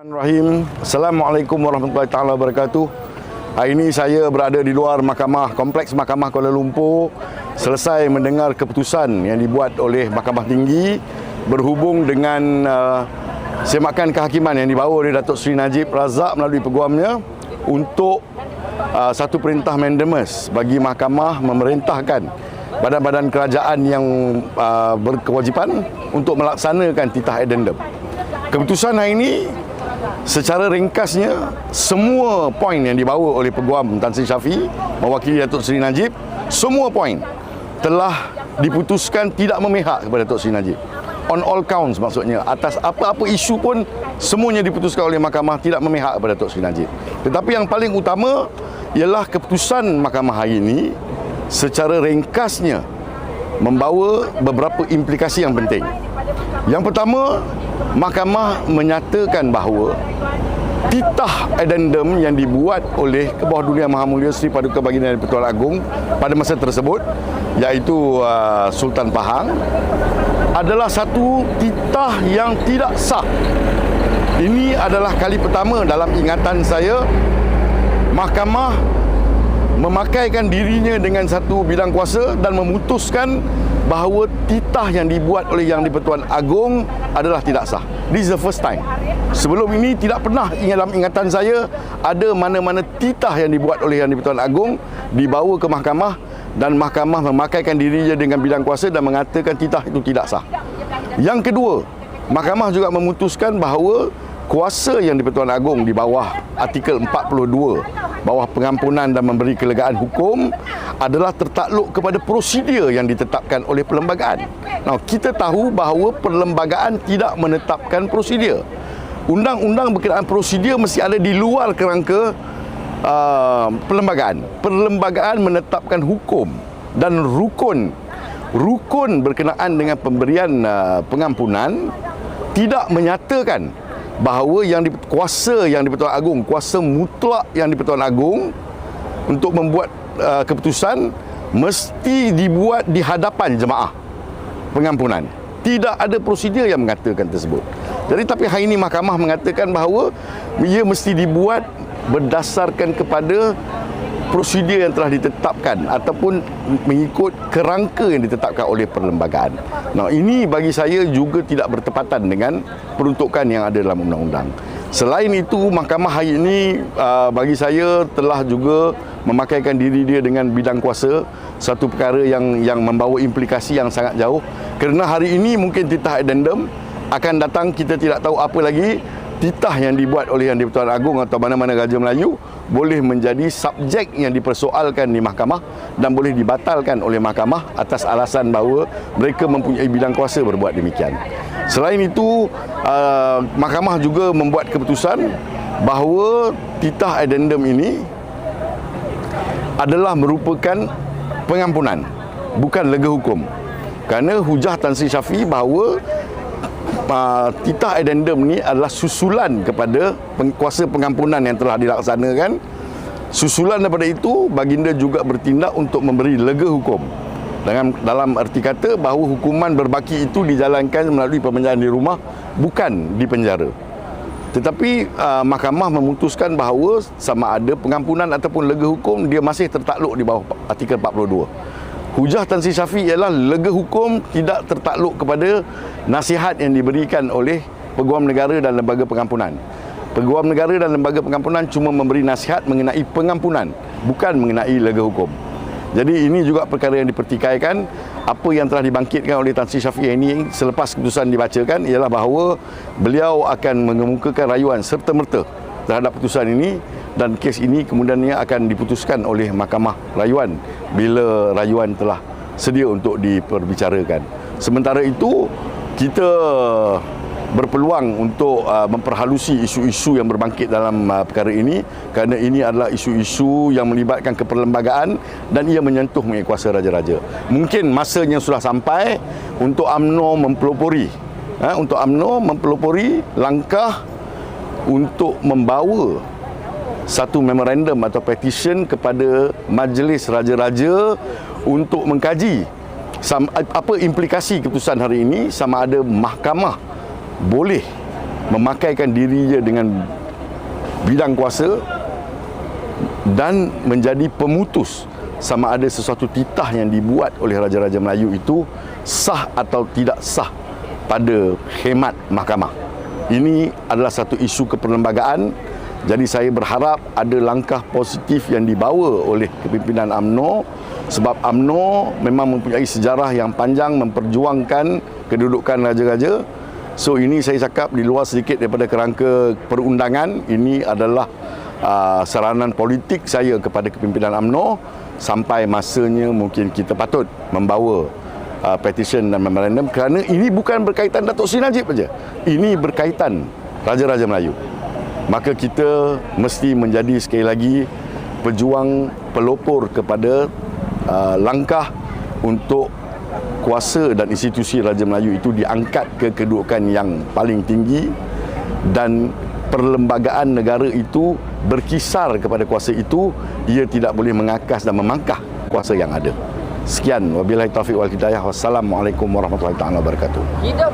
Bismillahirrahmanirrahim. Assalamualaikum warahmatullahi taala wabarakatuh. Hari ini saya berada di luar mahkamah kompleks Mahkamah Kuala Lumpur selesai mendengar keputusan yang dibuat oleh Mahkamah Tinggi berhubung dengan uh, semakan kehakiman yang dibawa oleh Datuk Seri Najib Razak melalui peguamnya untuk uh, satu perintah mandamus bagi mahkamah memerintahkan badan-badan kerajaan yang uh, berkewajipan untuk melaksanakan titah addendum. Keputusan hari ini secara ringkasnya semua poin yang dibawa oleh Peguam Tan Sri Syafi mewakili Datuk Seri Najib semua poin telah diputuskan tidak memihak kepada Datuk Seri Najib. On all counts maksudnya. Atas apa-apa isu pun semuanya diputuskan oleh mahkamah tidak memihak kepada Datuk Seri Najib. Tetapi yang paling utama ialah keputusan mahkamah hari ini secara ringkasnya membawa beberapa implikasi yang penting. Yang pertama mahkamah menyatakan bahawa titah addendum yang dibuat oleh Kebawah Dunia Maha Mulia Sri Paduka Baginda dan Pertuan Agong pada masa tersebut iaitu uh, Sultan Pahang adalah satu titah yang tidak sah. Ini adalah kali pertama dalam ingatan saya mahkamah memakaikan dirinya dengan satu bidang kuasa dan memutuskan bahawa titah yang dibuat oleh Yang di-Pertuan Agong adalah tidak sah. This is the first time. Sebelum ini tidak pernah dalam ingatan saya ada mana-mana titah yang dibuat oleh Yang di-Pertuan Agong dibawa ke mahkamah dan mahkamah memakaikan dirinya dengan bidang kuasa dan mengatakan titah itu tidak sah. Yang kedua, mahkamah juga memutuskan bahawa kuasa yang di-Pertuan Agong di bawah artikel 42 bawah pengampunan dan memberi kelegaan hukum adalah tertakluk kepada prosedur yang ditetapkan oleh perlembagaan. Nah, kita tahu bahawa perlembagaan tidak menetapkan prosedur. Undang-undang berkenaan prosedur mesti ada di luar kerangka uh, perlembagaan. Perlembagaan menetapkan hukum dan rukun rukun berkenaan dengan pemberian uh, pengampunan tidak menyatakan bahawa yang di, kuasa yang di-Pertuan Agong, kuasa mutlak yang di-Pertuan Agong untuk membuat uh, keputusan mesti dibuat di hadapan jemaah pengampunan. Tidak ada prosedur yang mengatakan tersebut. Jadi tapi hari ini mahkamah mengatakan bahawa ia mesti dibuat berdasarkan kepada prosedur yang telah ditetapkan ataupun mengikut kerangka yang ditetapkan oleh perlembagaan. Nah, ini bagi saya juga tidak bertepatan dengan peruntukan yang ada dalam undang-undang. Selain itu, mahkamah hari ini uh, bagi saya telah juga memakaikan diri dia dengan bidang kuasa satu perkara yang yang membawa implikasi yang sangat jauh kerana hari ini mungkin titah addendum akan datang kita tidak tahu apa lagi titah yang dibuat oleh Yang di-Pertuan Agong atau mana-mana Raja Melayu boleh menjadi subjek yang dipersoalkan di mahkamah dan boleh dibatalkan oleh mahkamah atas alasan bahawa mereka mempunyai bidang kuasa berbuat demikian. Selain itu, uh, mahkamah juga membuat keputusan bahawa titah addendum ini adalah merupakan pengampunan, bukan lega hukum. Kerana hujah Tan Sri Syafi bahawa uh, titah addendum ni adalah susulan kepada kuasa pengampunan yang telah dilaksanakan. Susulan daripada itu, baginda juga bertindak untuk memberi lega hukum. Dengan dalam arti kata bahawa hukuman berbaki itu dijalankan melalui pemenjaraan di rumah bukan di penjara. Tetapi uh, mahkamah memutuskan bahawa sama ada pengampunan ataupun lega hukum dia masih tertakluk di bawah artikel 42. Hujah Tan Sri Syafi ialah lega hukum tidak tertakluk kepada nasihat yang diberikan oleh Peguam Negara dan Lembaga Pengampunan. Peguam Negara dan Lembaga Pengampunan cuma memberi nasihat mengenai pengampunan, bukan mengenai lega hukum. Jadi ini juga perkara yang dipertikaikan. Apa yang telah dibangkitkan oleh Tan Sri Syafi ini selepas keputusan dibacakan ialah bahawa beliau akan mengemukakan rayuan serta-merta terhadap putusan ini dan kes ini kemudiannya akan diputuskan oleh Mahkamah Rayuan bila rayuan telah sedia untuk diperbicarakan. Sementara itu kita berpeluang untuk uh, memperhalusi isu-isu yang berbangkit dalam uh, perkara ini kerana ini adalah isu-isu yang melibatkan keperlembagaan dan ia menyentuh mengenai kuasa raja-raja. Mungkin masanya sudah sampai untuk UMNO mempelopori ha, untuk UMNO mempelopori langkah untuk membawa satu memorandum atau petition kepada majlis raja-raja untuk mengkaji apa implikasi keputusan hari ini sama ada mahkamah boleh memakaikan dirinya dengan bidang kuasa dan menjadi pemutus sama ada sesuatu titah yang dibuat oleh Raja-Raja Melayu itu sah atau tidak sah pada khidmat mahkamah. Ini adalah satu isu keperlembagaan jadi saya berharap ada langkah positif yang dibawa oleh kepimpinan AMNO sebab AMNO memang mempunyai sejarah yang panjang memperjuangkan kedudukan raja-raja. So ini saya cakap di luar sedikit daripada kerangka perundangan ini adalah uh, saranan politik saya kepada kepimpinan AMNO sampai masanya mungkin kita patut membawa uh, petition dan memorandum kerana ini bukan berkaitan Datuk Seri Najib saja. Ini berkaitan Raja-Raja Melayu maka kita mesti menjadi sekali lagi pejuang pelopor kepada uh, langkah untuk kuasa dan institusi Raja Melayu itu diangkat ke kedudukan yang paling tinggi dan perlembagaan negara itu berkisar kepada kuasa itu ia tidak boleh mengakas dan memangkah kuasa yang ada. Sekian wabillahi taufik wal hidayah. Wassalamualaikum warahmatullahi taala wabarakatuh. Hidup